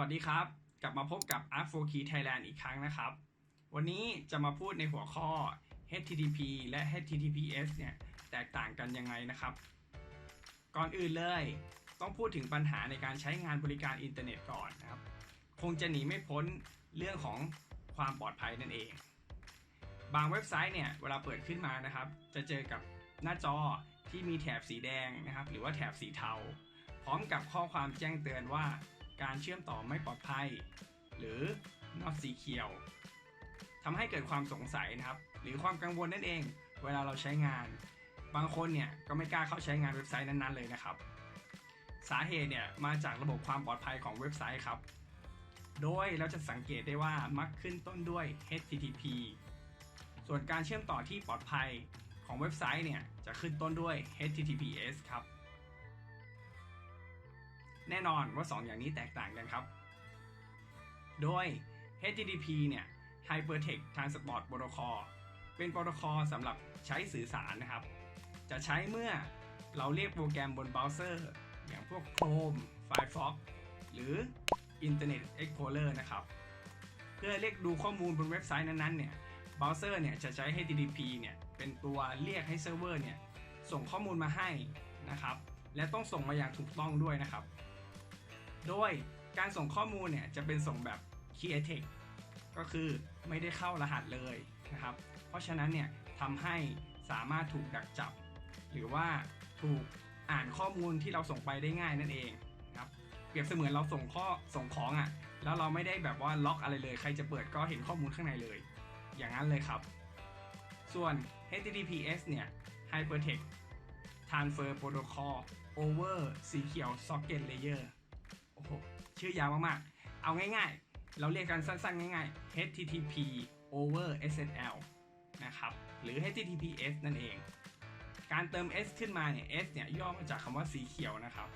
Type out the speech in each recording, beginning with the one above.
วัสดีครับ กลับมาพบกับ Art 4 Key Thailand อีกครั้งนะครับ วันนี้จะมาพูดในหัวข้อ HTTP และ HTTPS เนี่ยแตกต่างกันยังไงนะครับ ก่อนอื่นเลย ต้องพูดถึงปัญหาในการใช้งานบริการอินเทอร์เน็ตก่อนนะครับ คงจะหนีไม่พ้นเรื่องของความปลอดภัยนั่นเอง บางเว็บไซต์เนี่ยเวลาเปิดขึ้นมานะครับ จะเจอกับหน้าจอที่มีแถบสีแดงนะครับ หรือว่าแถบสีเทา พร้อมกับข้อความแจ้งเตือนว่า การเชื่อมต่อไม่ปลอดภัย หรือ not secure ทำให้เกิดความสงสัยนะครับ หรือความกังวลนั่นเอง เวลาเราใช้งาน บางคนเนี่ยก็ไม่กล้าเข้าใช้งานเว็บไซต์นั้นๆเลยนะครับ สาเหตุเนี่ยมาจากระบบความปลอดภัยของเว็บไซต์ครับ โดยเราจะสังเกตได้ว่ามักขึ้นต้นด้วย HTTP ส่วนการเชื่อมต่อที่ปลอดภัยของเว็บไซต์เนี่ยจะขึ้นต้นด้วย HTTPS ครับ แน่นอนว่า 2 อย่างนี้แตกต่างกันครับ โดย HTTP เนี่ย Hypertext Transport Protocol เป็นโปรโตคอลสำหรับใช้สื่อสารนะครับ จะใช้เมื่อเราเรียกโปรแกรมบนเบราว์เซอร์ อย่างพวก Chrome Firefox หรือ Internet Explorer นะครับ เพื่อเรียกดูข้อมูลบนเว็บไซต์นั้นๆเนี่ยเบราว์เซอร์เนี่ยจะใช้ HTTP เนี่ยเป็นตัวเรียกให้เซิร์ฟเวอร์เนี่ยส่งข้อมูลมาให้นะครับ และต้องส่งมาอย่างถูกต้องด้วยนะครับ โดยการส่งข้อมูลเนี่ยจะเป็นส่งแบบ Clear Text ก็คือไม่ได้เข้ารหัสเลยนะครับ เพราะฉะนั้นเนี่ยทำให้สามารถถูกดักจับ หรือว่าถูกอ่านข้อมูลที่เราส่งไปได้ง่ายนั่นเองครับเปรียบเสมือนเราส่งข้อส่งของอะ่ะแล้วเราไม่ได้แบบว่าล็อกอะไรเลย ใครจะเปิดก็เห็นข้อมูลข้างในเลย อย่างนั้นเลยครับ ส่วน HTTPS เนี่ย Hypertext Transfer Protocol over Secure Socket Layer อ้โหชื่อยาวมากๆ เอาง่ายๆ เราเรียกกันสั้นๆ ง่ายๆ HTTP over SSL นะครับหรือ HTTPS นั่นเอง การเติม S ขึ้นมาเนี่ย S เนี่ยย่อมาจากคำว่าสีเขียวนะครับ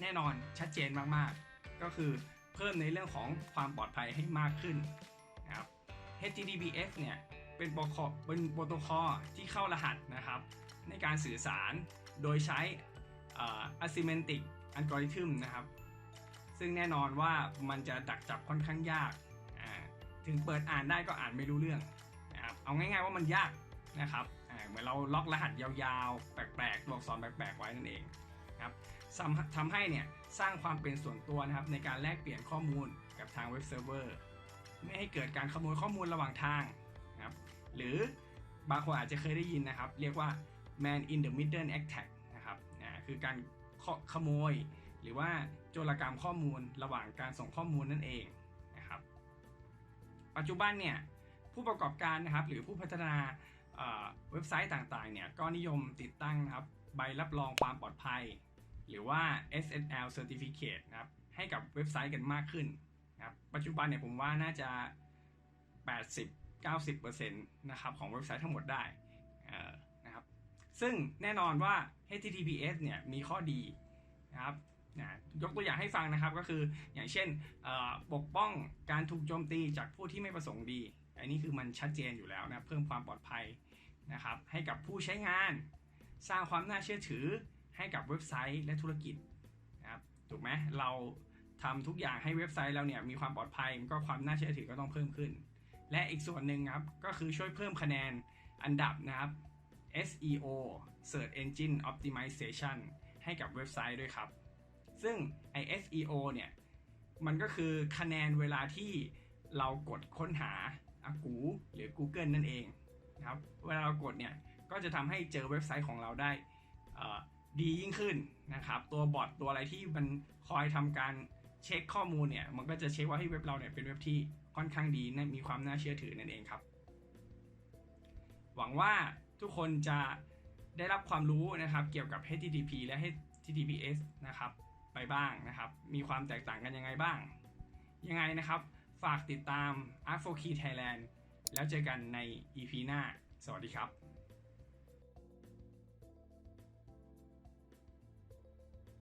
แน่นอนชัดเจนมากๆ ก็คือเพิ่มในเรื่องของความปลอดภัยให้มากขึ้นนะครับ HTTPS เนี่ยเป็นโปรโคเป็นโปรโตคอลที่เข้ารหัสนะครับ ในการสื่อสารโดยใช้ asymmetric algorithm นะครับ ซึ่งแน่นอนว่ามันจะดักจับค่อนข้างยากถึงเปิดอ่านได้ก็อ่านไม่รู้เรื่องนะครับเอาง่ายๆว่ามันยากนะครับเหมือนเราล็อกรหัสยาวๆ แปลกๆตัวอักษรแปลกๆไว้นั่นเองครับทำให้เนี่ยสร้างความเป็นส่วนตัวนะครับในการแลกเปลี่ยนข้อมูลกับทางเว็บเซิร์ฟเวอร์ไม่ให้เกิดการขโมยข้อมูลระหว่างทางนะครับหรือบางคนอาจจะเคยได้ยินนะครับ เรียกว่า man in the middle attack นะครับคือการขโมย หรือว่าโจรกรรมข้อมูลระหว่างการส่งข้อมูลนั่นเองนะครับ ปัจจุบันเนี่ยผู้ประกอบการนะครับหรือผู้พัฒนาเว็บไซต์ต่างๆเนี่ยก็นิยมติดตั้งนะครับใบรับรองความปลอดภัย หรือว่า SSL Certificate นะครับให้กับเว็บไซต์กันมากขึ้นนะครับปัจจุบันเนี่ยผมว่าน่าจะ 80-90%นะครับของเว็บไซต์ทั้งหมดได้นะครับซึ่งแน่นอนว่า HTTPS เนี่ยมีข้อดีนะครับ ยกตัวอย่างให้ฟังนะครับก็คืออย่างเช่นปกป้องการถูกโจมตีจากผู้ที่ไม่ประสงค์ดี อันนี้คือมันชัดเจนอยู่แล้วนะเพิ่มความปลอดภัยนะครับให้กับผู้ใช้งาน สร้างความน่าเชื่อถือให้กับเว็บไซต์และธุรกิจนะครับถูกไหมเราทำทุกอย่างให้เว็บไซต์เราเนี่ยมีความปลอดภัยก็ความน่าเชื่อถือก็ต้องเพิ่มขึ้น และอีกส่วนหนึ่งครับก็คือช่วยเพิ่มคะแนนอันดับนะครับ SEO Search Engine Optimization ให้กับเว็บไซต์ด้วยครับ ซึ่งไอ SEO เนี่ยมันก็คือคะแนนเวลาที่เรากดค้นหาอากูหรือ Google นั่นเองนะครับเวลาเรากดเนี่ยก็จะทำให้เจอเว็บไซต์ของเราได้ดียิ่งขึ้นนะครับตัวบอทตัวอะไรที่มันคอยทำการเช็คข้อมูลเนี่ยมันก็จะเช็คว่าให้เว็บเราเนี่ยเป็นเว็บที่ค่อนข้างดีนะมีความน่าเชื่อถือนั่นเองครับ หวังว่าทุกคนจะได้รับความรู้นะครับเกี่ยวกับ HTTP และ HTTPS นะครับ ไปบ้างนะครับ มีความแตกต่างกันยังไงบ้าง ยังไงนะครับ ฝากติดตาม a r t 4 Key Thailand แล้วเจอกันใน EP หน้า สวัสดีครับ